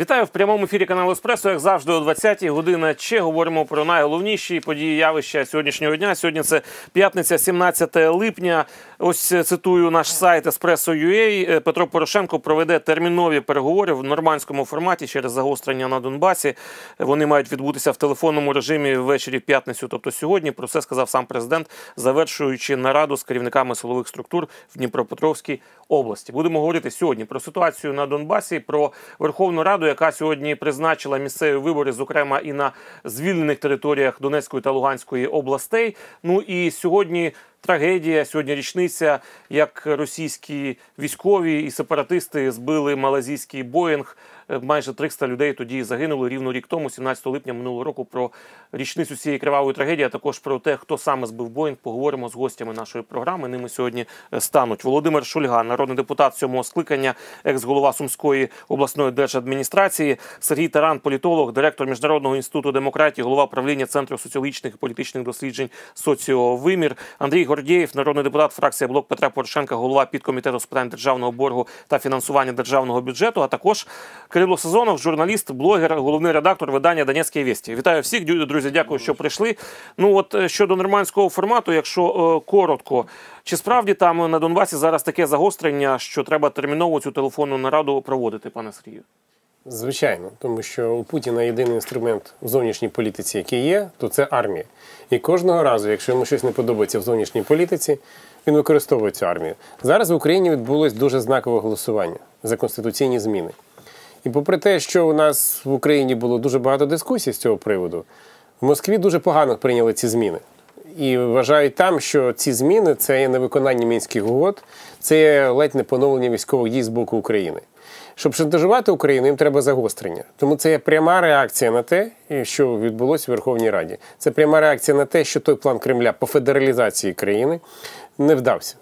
Вітаю в прямому ефірі каналу Еспресо. Як завжди, о 20-й година Че говоримо про найголовніші події явища сьогоднішнього дня. Сьогодні це п'ятниця, 17 липня. Ось цитую наш сайт Espresso.ua. Е, Петро Порошенко проведе термінові переговори в нормандському форматі через загострення на Донбасі. Вони мають відбутися в телефонному режимі ввечері в п'ятницю, тобто сьогодні. Про це сказав сам президент, завершуючи нараду з керівниками силових структур в Дніпропетровській області. Будемо говорити сьогодні про ситуацію на Донбасі, про Верховну Раду, яка сьогодні призначила місцеві вибори, зокрема і на звільнених територіях Донецької та Луганської областей. Ну і сьогодні. Трагедія сьогодні річниця, як російські військові і сепаратисти збили малазійський Боїнг. Е, Майже 300 людей тоді загинули рівно рік тому, 17 липня минулого року. Про річницю цієї кривавої трагедії, а також про те, хто саме збив Боїнг, поговоримо з гостями нашої програми. Ними сьогодні е, стануть Володимир Шульга, народний депутат сьомого скликання, екс-голова Сумської обласної держадміністрації, Сергій Таран, політолог, директор міжнародного інституту демократії, голова правління центру соціологічних і політичних досліджень Соціовимір, Андрій Гордєєв, народний депутат, фракція блок Петра Порошенка, голова підкомітету з питань державного боргу та фінансування державного бюджету, а також Кирило Сезонов, журналіст, блогер, головний редактор видання Донецьке Вісті. Вітаю всіх, друзі. Дякую, що прийшли. Ну от е, щодо нормандського формату, якщо е, коротко, чи справді там на Донбасі зараз таке загострення, що треба терміново цю телефонну нараду проводити, пане Сергію? Звичайно, тому що у Путіна єдиний інструмент в зовнішній політиці, який є, то це армія. І кожного разу, якщо йому щось не подобається в зовнішній політиці, він використовує цю армію. Зараз в Україні відбулось дуже знакове голосування за конституційні зміни. І попри те, що у нас в Україні було дуже багато дискусій з цього приводу, в Москві дуже погано прийняли ці зміни. І вважають там, що ці зміни це є невиконання мінських угод, це є ледь не поновлення військових дій з боку України. Щоб шантажувати Україну, їм треба загострення. Тому це є пряма реакція на те, що відбулося в Верховній Раді. Це пряма реакція на те, що той план Кремля по федералізації країни не вдався.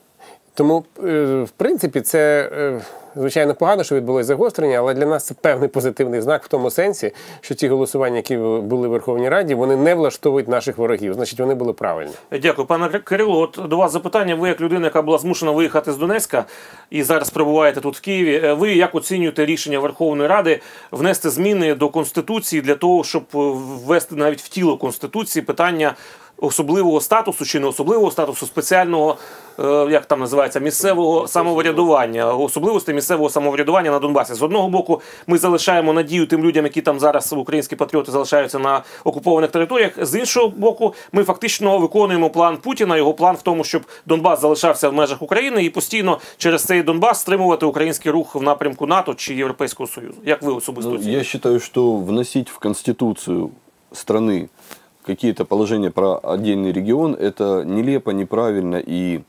Тому, е, в принципі, це е, звичайно погано, що відбулося загострення, але для нас це певний позитивний знак в тому сенсі, що ті голосування, які були в Верховній Раді, вони не влаштовують наших ворогів. Значить, вони були правильні. Дякую, пане Кирило. От до вас запитання. Ви, як людина, яка була змушена виїхати з Донецька і зараз перебуваєте тут в Києві. е, Ви як оцінюєте рішення Верховної Ради внести зміни до конституції для того, щоб е, ввести навіть в тіло конституції питання особливого статусу чи не особливого статусу спеціального, е, як там називається, місцевого самоврядування, особливостей місцевого самоврядування на Донбасі. З одного боку, ми залишаємо надію тим людям, які там зараз українські патріоти залишаються на окупованих територіях. З іншого боку, ми фактично виконуємо план Путіна. Його план в тому, щоб Донбас залишався в межах України і постійно через цей Донбас стримувати український рух в напрямку НАТО чи Європейського Союзу. Як ви особисто Ну, я считаю, что вносить в Конституцию страны какие-то положения про отдельный регион, это нелепо, неправильно и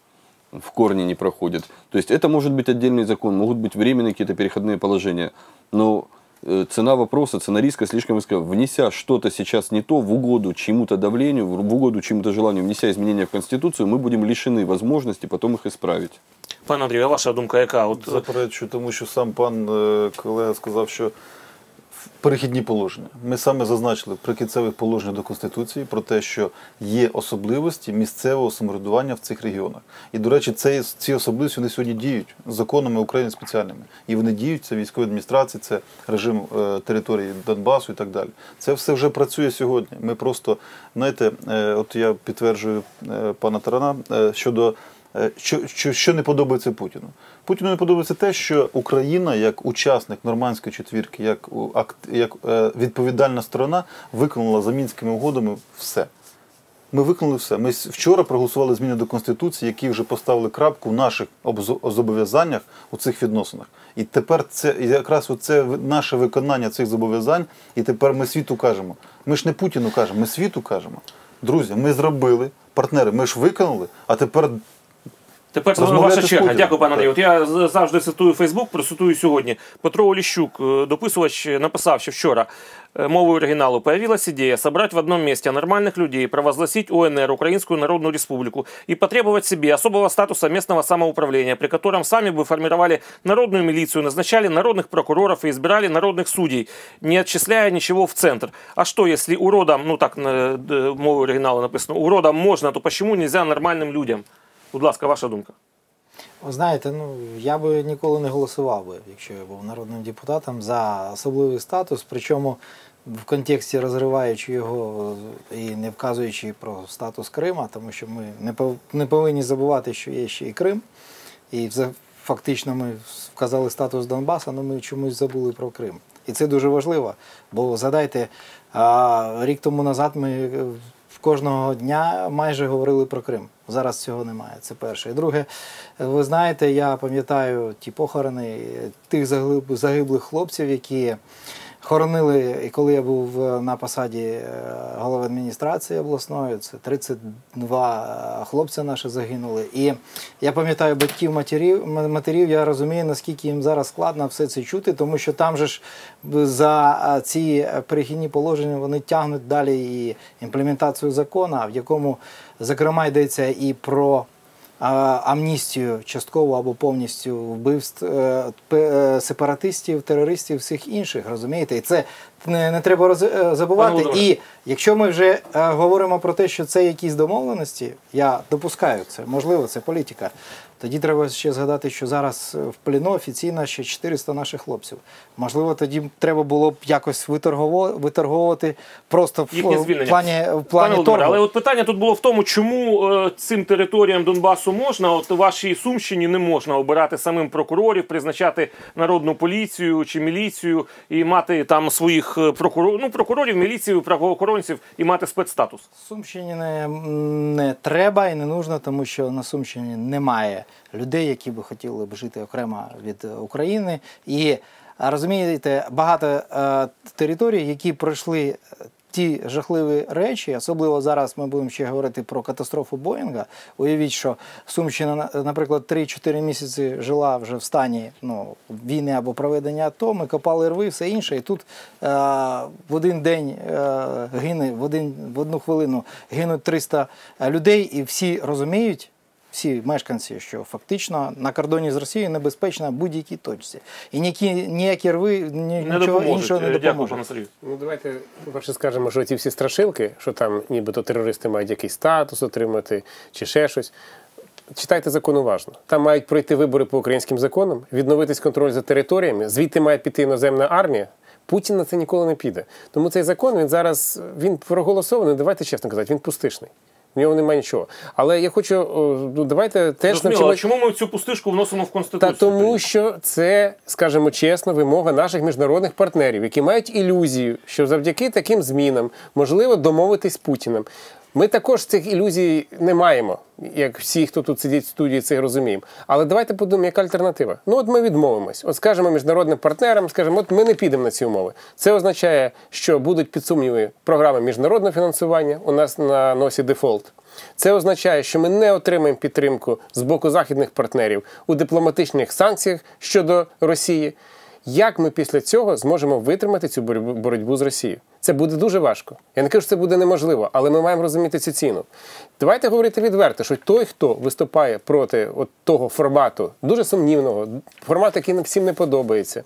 в корне не проходит. То есть это может быть отдельный закон, могут быть временные какие-то переходные положения, но э, цена вопроса, цена риска слишком высока. Внеся что-то сейчас не то в угоду чему-то давлению, в угоду чему-то желанию, внеся изменения в Конституцию, мы будем лишены возможности потом их исправить. Пане Андрію, а ваша думка яка? От Заперечую, тому що сам пан е, колега сказав, що перехідні положення. Ми саме зазначили в прикінцевих положеннях до Конституції про те, що є особливості місцевого самоврядування в цих регіонах. І, до речі, це, ці особливості вони сьогодні діють законами України спеціальними. І вони діють, це військові адміністрації, це режим е, території Донбасу і так далі. Це все вже працює сьогодні. Ми просто, знаєте, е, от я підтверджую е, пана Тарана е, щодо Що, що, що не подобається Путіну? Путіну не подобається те, що Україна, як учасник нормандської четвірки, як, як е, відповідальна сторона, виконала за мінськими угодами все. Ми виконали все. Ми вчора проголосували зміни до Конституції, які вже поставили крапку в наших зобов'язаннях у цих відносинах. І тепер це якраз це наше виконання цих зобов'язань, і тепер ми світу кажемо. Ми ж не Путіну кажемо, ми світу кажемо. Друзі, ми зробили, партнери, ми ж виконали, а тепер Тепер Розмовляйте ваша з черга. Путіним. Дякую, пане Андрію. Так. От я з- завжди цитую Фейсбук, процитую сьогодні. Петро Оліщук, е, дописувач, написав, що вчора е, мовою оригіналу появилась идея собрать в одном месте нормальных людей, провозгласить УНР, Украинскую Народную Республику, и потребовать себе особого статуса местного самоуправления, при котором сами бы формировали народную милицию, назначали народных прокуроров и избирали народных судей, не отчисляя ничего в центр. А что, если уродам, ну так на д- мовою оригіналу написано, уродам можно, то почему нельзя нормальным людям? Будь ласка, ваша думка. Ви знаєте, ну я би ніколи не голосував би, якщо я був народним депутатом, за особливий статус, причому в контексті розриваючи його і не вказуючи про статус Крима, тому що ми не пов- не повинні забувати, що є ще і Крим. І фактично ми вказали статус Донбаса, але ми чомусь забули про Крим. І це дуже важливо. Бо згадайте, рік тому назад ми е, кожного дня майже говорили про Крим. Зараз цього немає. Це перше. І друге, ви знаєте, я пам'ятаю ті похорони тих загиблих хлопців, які хоронили, і коли я був е, на посаді е, голови адміністрації обласної, це 32 хлопця наші загинули. І я пам'ятаю батьків матерів, матерів, я розумію, наскільки їм зараз складно все це чути, тому що там же ж за е, ці перехідні положення вони тягнуть далі і імплементацію закону, в якому, зокрема, йдеться і про амністію частково або повністю вбивств е, е, сепаратистів, терористів, всіх інших, розумієте? І це не, не треба роз, е, забувати. І якщо ми вже говоримо про те, що це якісь домовленості, я допускаю це, можливо, це політика. Тоді треба ще згадати, що зараз в пліну офіційно ще 400 наших хлопців. Можливо, тоді треба було б якось виторговувати просто в, в плані, в Пане плані Володимире, торгу. але от питання тут було в тому, чому е, цим територіям Донбасу можна, от вашій Сумщині не можна обирати самим прокурорів, призначати народну поліцію чи міліцію і мати там своїх е, прокурорів, ну, прокурорів, міліцію, правоохоронців і мати спецстатус. Сумщині не, не треба і не нужно, тому що на Сумщині немає людей, які би хотіли б жити окремо від е, України. І розумієте, багато е, територій, які пройшли е, ті жахливі речі, особливо зараз ми будемо ще говорити про катастрофу Боїнга. Уявіть, що Сумщина, на- наприклад, 3-4 місяці жила вже в стані ну, війни або проведення АТО, ми копали рви, все інше. І тут е, в один день е, гине, в, один, в одну хвилину гинуть 300 людей, і всі розуміють. Всі мешканці, що фактично на кордоні з Росією небезпечно будь-якій точці. І ніякі, ніякі рви ні, Не нічого іншого не Е, допоможуть. Ну, давайте перше скажемо, що ці всі страшилки, що там нібито терористи мають якийсь статус отримати чи ще щось. Читайте закон уважно. Там мають пройти вибори по українським законам, відновитись контроль за територіями, звідти має піти іноземна армія. Путін на це ніколи не піде. Тому цей закон він зараз він проголосований. Давайте чесно казати, він пустишний. В нього немає нічого. Але я хочу, ну давайте теж Зрозуміло, а чому ми цю пустишку вносимо в та тому, що це, скажімо чесно, вимога наших міжнародних партнерів, які мають ілюзію, що завдяки таким змінам можливо домовитись з Путіним. Ми також цих ілюзій не маємо, як всі, хто тут сидить в студії, це розуміємо. Але давайте подумаємо, яка альтернатива. Ну, от ми відмовимось. От скажемо міжнародним партнерам, скажемо, от ми не підемо на ці умови. Це означає, що будуть під сумніви програми міжнародного фінансування. У нас на носі дефолт. Це означає, що ми не отримаємо підтримку з боку західних партнерів у дипломатичних санкціях щодо Росії. Як ми після цього зможемо витримати цю боротьбу- з Росією? Це буде дуже важко. Я не кажу, що це буде неможливо, але ми маємо розуміти цю ціну. Давайте говорити відверто, що той, хто виступає проти от того формату, дуже сумнівного, формату, який всім не подобається.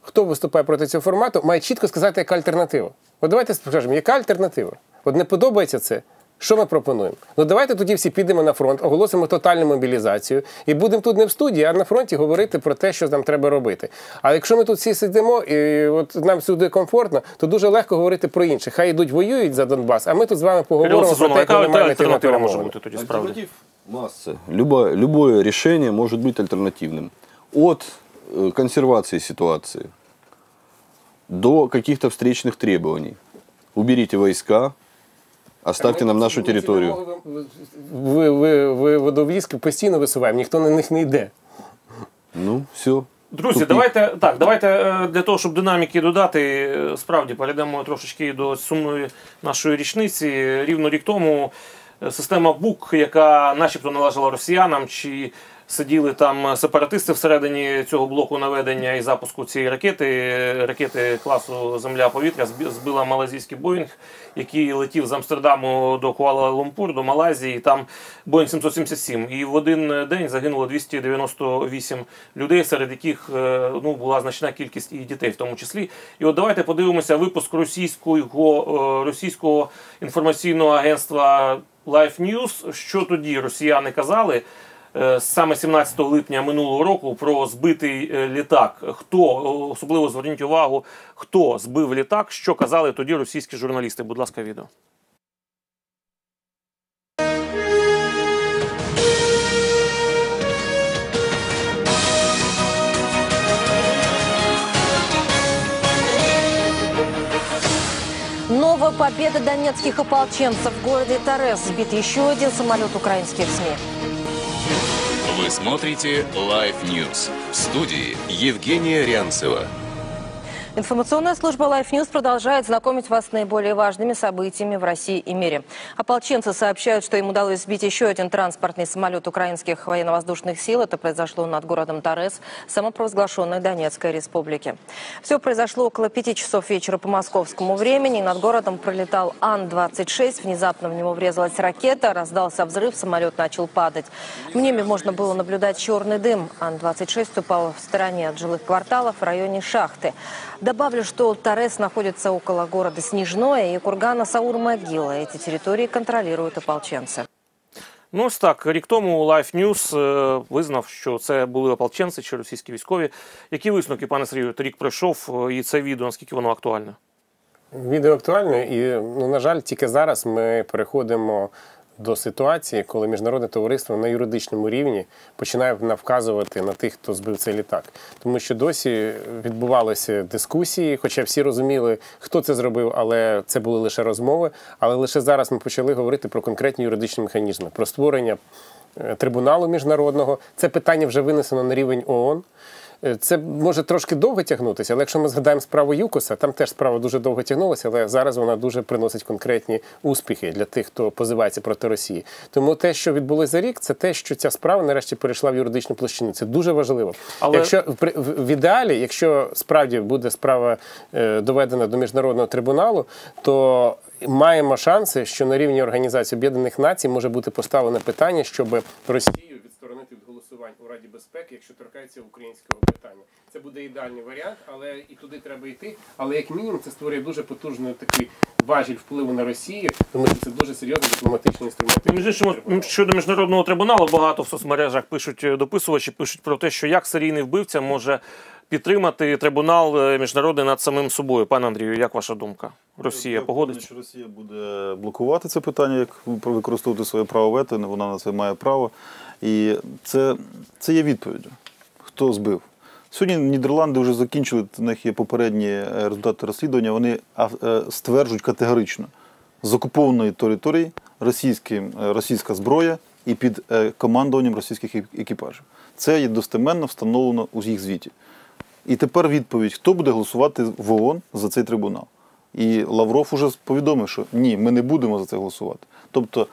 Хто виступає проти цього формату, має чітко сказати, яка альтернатива. От давайте скажемо, яка альтернатива? От не подобається це. Що ми пропонуємо? Ну давайте тоді всі підемо на фронт, оголосимо тотальну мобілізацію і будемо тут не в студії, а на фронті говорити про те, що нам треба робити. А якщо ми тут всі сидимо і от нам сюди комфортно, то дуже легко говорити про інших. Хай йдуть воюють за Донбас, а ми тут з вами Кирило поговоримо про Сезонов, те, як яка вони мають йти на альтернатива може перемовини. бути тоді справді? Альтернатив масса. Любое, любое решение может быть альтернативным. От э, консервации ситуации до каких-то встречных требований. Уберите войска, оставьте нам нашу территорию. Ви, ви, ви водовлізки постійно висуваємо, ніхто на них не йде. Ну, все. Друзі, давайте так, давайте е, для того, щоб динаміки додати, е, справді перейдемо трошечки до сумної нашої річниці. Рівно рік тому е, система БУК, яка начебто належала росіянам, чи сиділи там сепаратисти всередині цього блоку наведення і запуску цієї ракети, ракети класу Земля-повітря, збила малазійський Боїнг, який летів з Амстердаму до Куала-Лумпур, до Малайзії. Там Боїнг 777. І в один день загинуло 298 людей, серед яких е, ну, була значна кількість і дітей, в тому числі. І от давайте подивимося випуск російського, е, російського інформаційного агентства Life News, що тоді росіяни казали. Е, саме 17 липня минулого року про збитий е, літак. Хто особливо зверніть увагу, хто збив літак, що казали тоді російські журналісти. Будь ласка, відео. Новая победа донецких ополченцев в городе Торез. Сбит еще один самолет украинских СМИ. Смотрите Live News. В студии Евгения Рянцева. Информационная служба Life News продолжает знакомить вас с наиболее важными событиями в России и мире. Ополченцы сообщают, что им удалось сбить еще один транспортный самолет украинских военно-воздушных сил. Это произошло над городом Торез, самопровозглашенной Донецкой республики. Все произошло около пяти часов вечера по московскому времени. Над городом пролетал Ан-26. Внезапно в него врезалась ракета, раздался взрыв, самолет начал падать. В небе можно было наблюдать черный дым. Ан-26 упал в стороне от жилых кварталов в районе шахты. Добавлю, что Торез находится около города Снежное и кургана Саур-Могила. Эти территории контролируют ополченцы. Ну, ось так, рік тому Life News е, визнав, що це були ополченці чи російські військові. Які висновки, пане Сергію, рік пройшов, е, і це відео, наскільки воно актуальне? Відео актуальне, і ну, на жаль, тільки зараз ми переходимо до ситуації, коли міжнародне товариство на юридичному рівні починає навказувати на тих, хто збив цей літак. Тому що досі відбувалися дискусії, хоча всі розуміли, хто це зробив, але це були лише розмови. Але лише зараз ми почали говорити про конкретні юридичні механізми, про створення е, трибуналу міжнародного. Це питання вже винесено на рівень ООН. Е, Це може трошки довго тягнутися, але якщо ми згадаємо справу ЮКОСа, там теж справа дуже довго тягнулася, але зараз вона дуже приносить конкретні успіхи для тих, хто позивається проти Росії. Тому те, що відбулося за рік, це те, що ця справа нарешті перейшла в юридичну площину. Це дуже важливо. Але- Якщо в ідеалі, якщо справді буде справа е, доведена до міжнародного трибуналу, то маємо шанси, що на рівні Організації Об'єднаних Націй може бути поставлене питання, щоб відсторонити від у Раді безпеки, якщо торкається українського питання. Це буде ідеальний варіант, але і туди треба йти. Але як мінімум це створює дуже потужний такий важіль впливу на Росію, тому що це дуже серйозний дипломатичний інструмент. Щодо міжнародного трибуналу, багато в соцмережах пишуть е, дописувачі, пишуть про те, що як серійний вбивця може підтримати трибунал е, міжнародний над самим собою. Пане Андрію, як ваша думка? Росія Я погодиться? що Росія буде блокувати це питання, як використовувати своє право вето, вона на це має право. І це, це є відповіддю. Хто збив? Сьогодні Нідерланди вже закінчили, в них є попередні е, результати розслідування. Вони е, стверджують категорично, з окупованої території е, російська зброя і під командуванням російських екіпажів. Це є достеменно встановлено у їх звіті. І тепер відповідь: хто буде голосувати в ООН за цей трибунал? І Лавров уже повідомив, що ні, ми не будемо за це голосувати. Тобто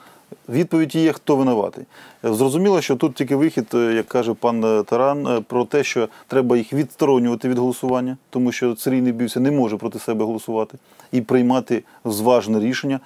відповідь є, хто винуватий. Зрозуміло, що тут тільки вихід, е, як каже пан е, Таран, е, про те, що треба їх відсторонювати від голосування, тому що серійний бівся не може проти себе голосувати і приймати зважне рішення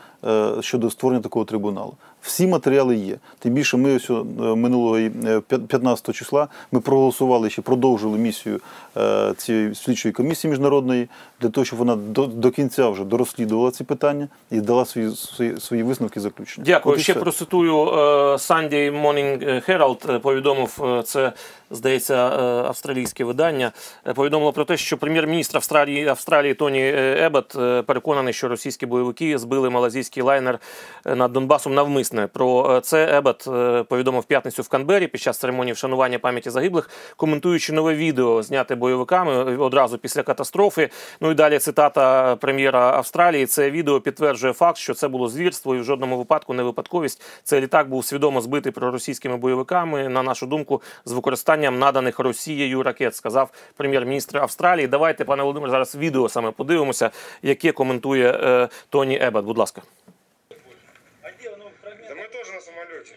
щодо створення такого трибуналу. Всі матеріали є. Тим більше ми ось е, минулого е, 15 числа ми проголосували ще продовжили місію е, цієї слідчої комісії міжнародної для того, щоб вона до, до кінця вже дорозслідувала ці питання і дала свої свої, свої висновки заключення. Дякую. От Ще все. процитую е, Sunday Morning Herald е, повідомив е, це. Здається, е, австралійське видання е, повідомило про те, що прем'єр-міністр Австралії Австралії Тоні е, Ебот е, переконаний, що російські бойовики збили малазійський лайнер над Донбасом навмисне. Про це Ебот е, повідомив п'ятницю в Канбері під час церемонії вшанування пам'яті загиблих, коментуючи нове відео, зняте бойовиками одразу після катастрофи. Ну і далі цитата прем'єра Австралії. Це відео підтверджує факт, що це було звірство і в жодному випадку не випадковість. Цей літак був свідомо збитий проросійськими бойовиками. На нашу думку, з використанням наданих Росією ракет, сказав прем'єр-міністр Австралії. Давайте, пане Володимир, зараз відео саме подивимося, яке коментує е, Тоні Ебет. Будь ласка. Да мы тоже на самолете.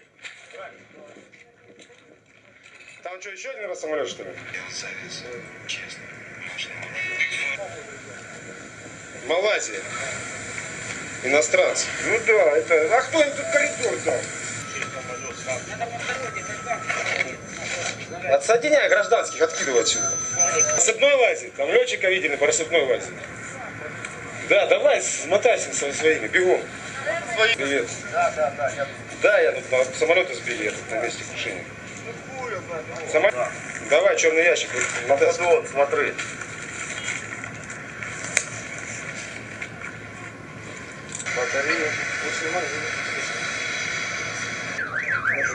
Там что, еще один раз самолет, что ли? Малайзия. Иностранцы. Ну да, это... А кто им тут коридор дал? Отсоединяй гражданских, откидывай отсюда. Рассыпной лазит. Там летчика видели по рассыпной лазит. Да, давай, смотайся со своими, бегом. Привет. Да, да, да. Да, я тут на самолеты сбили, я тут на месте крушения. Сама... Давай, черный ящик. Вот, вот, смотри. Батарея. Ну что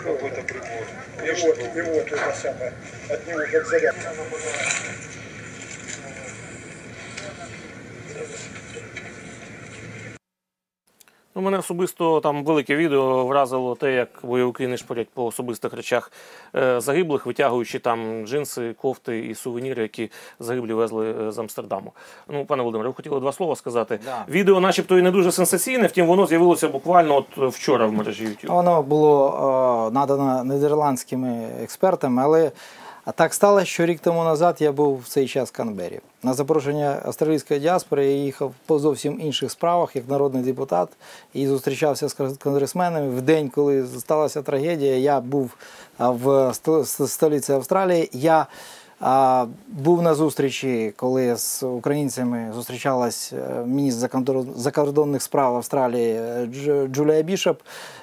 какой-то прибор. И вот, и вот это самое. От него как заряд. Мене особисто там велике відео вразило те, як бойовики нишпорять по особистих речах е, загиблих, витягуючи там джинси, кофти і сувеніри, які загиблі везли е, з Амстердаму. Ну, пане Володимире, ви хотіли два слова сказати. Да. Відео, начебто, і не дуже сенсаційне, втім, воно з'явилося буквально от вчора в мережі YouTube. Воно було е, надано нідерландськими експертами, але так сталося, що рік тому назад я був в цей час в Канбері. На запрошення австралійської діаспори я їхав по зовсім інших справах, як народний депутат, і зустрічався з конгресменами. В день, коли сталася трагедія, я був в столиці Австралії. Я а, був на зустрічі, коли з українцями зустрічалась е, міністр закордонних справ Австралії е, Джулія Бішоп.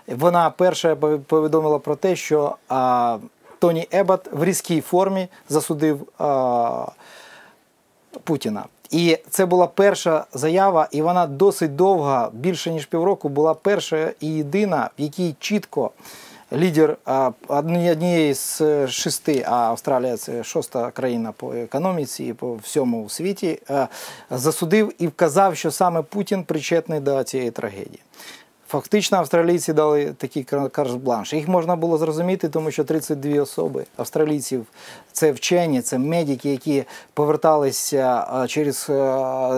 Вона перша повідомила про те, що а, Тоні Еббот в різкій формі засудив а, Путіна. І це була перша заява, і вона досить довга, більше ніж півроку, була перша і єдина, в якій чітко лідер а, однієї з шести, а Австралія це шоста країна по економіці і по всьому світі, е, засудив і вказав, що саме Путін причетний до цієї трагедії. Фактично австралійці дали такий кар- карт-бланш. Їх можна було зрозуміти, тому що 32 особи австралійців це вчені, це медики, які поверталися е, через е,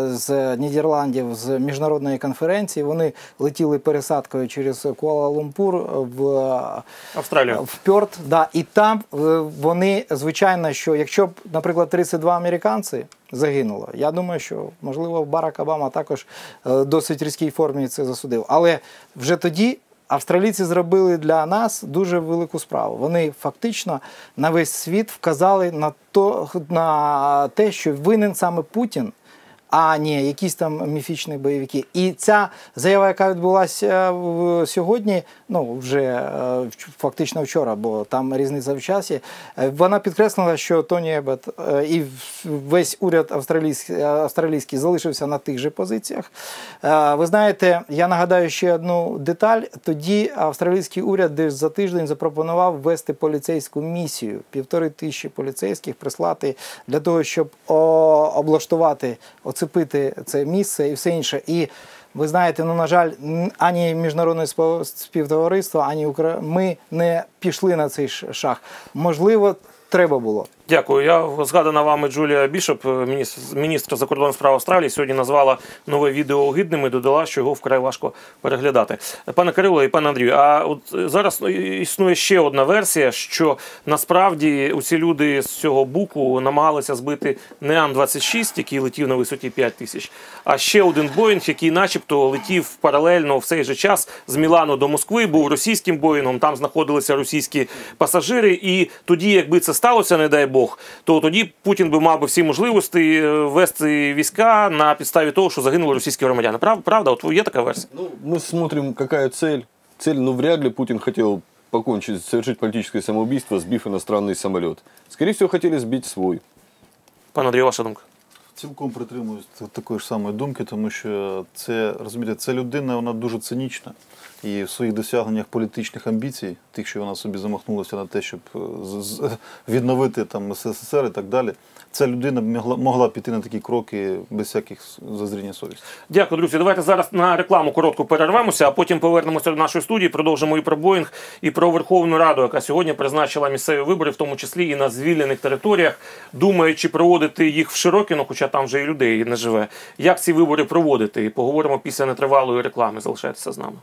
з Нідерландів з міжнародної конференції. Вони летіли пересадкою через Куала-Лумпур в Австралія. в Пьорт, да, і там е, вони, звичайно, що якщо б, наприклад, 32 американці загинуло, я думаю, що можливо Барак Обама також е, досить різкій формі це засудив. Але вже тоді австралійці зробили для нас дуже велику справу. Вони фактично на весь світ вказали на то на те, що винен саме Путін. А ні, якісь там міфічні бойовики. І ця заява, яка відбулася в- сьогодні, ну вже е, фактично вчора, бо там різниця в часі. е, Вона підкреслила, що Тоні Ебет е, і весь уряд австралійський, австралійський залишився на тих же позиціях. Ви знаєте, я нагадаю ще одну деталь. Тоді австралійський уряд десь за тиждень запропонував ввести поліцейську місію, півтори тисячі поліцейських прислати для того, щоб облаштувати, оцепити це місце і все інше. І ви знаєте, ну на жаль, ані міжнародне співтовариство, ані Укра... ми не пішли на цей ш- шаг. Можливо, треба було. Дякую. Я згадана вами Джулія Бішоп, міністр, міністр закордонних справ Австралії, сьогодні назвала нове відео огидним і додала, що його вкрай важко переглядати. Пане Кирило і пане Андрію, а от зараз існує ще одна версія, що насправді усі люди з цього буку намагалися збити не Ан-26, який летів на висоті 5 тисяч, а ще один Боїнг, який начебто летів паралельно в цей же час з Мілану до Москви, був російським Боїнгом, там знаходилися російські пасажири, і тоді, якби це сталося, не дай Бог, то тоді Путін би мав би всі можливості е, вести війська на підставі того, що загинули російські громадяни. Прав- Правда? От є така версія? Ну, мы смотрим, какая цель. Цель, ну, вряд ли Путин хотел покончить, совершить политическое самоубийство, сбив иностранный самолет. Скорее всего, хотели сбить свой. Пане Андрію, ваша думка? Цілком притримуюсь такої ж самої думки, тому що це розумієте, ця людина вона дуже цинічна. І в своїх досягненнях політичних амбіцій, тих, що вона собі замахнулася на те, щоб е, відновити там СССР і так далі, ця людина могла, могла піти на такі кроки без всяких зазріння совісті. Дякую, друзі. Давайте зараз на рекламу коротко перервемося, а потім повернемося до нашої студії. Продовжимо і про Боїнг, і про Верховну Раду, яка сьогодні призначила місцеві вибори, в тому числі і на звільнених територіях, думаючи проводити їх в Широкіно, хоча там вже і людей не живе. Як ці вибори проводити? І поговоримо після нетривалої реклами. Залишайтеся з нами.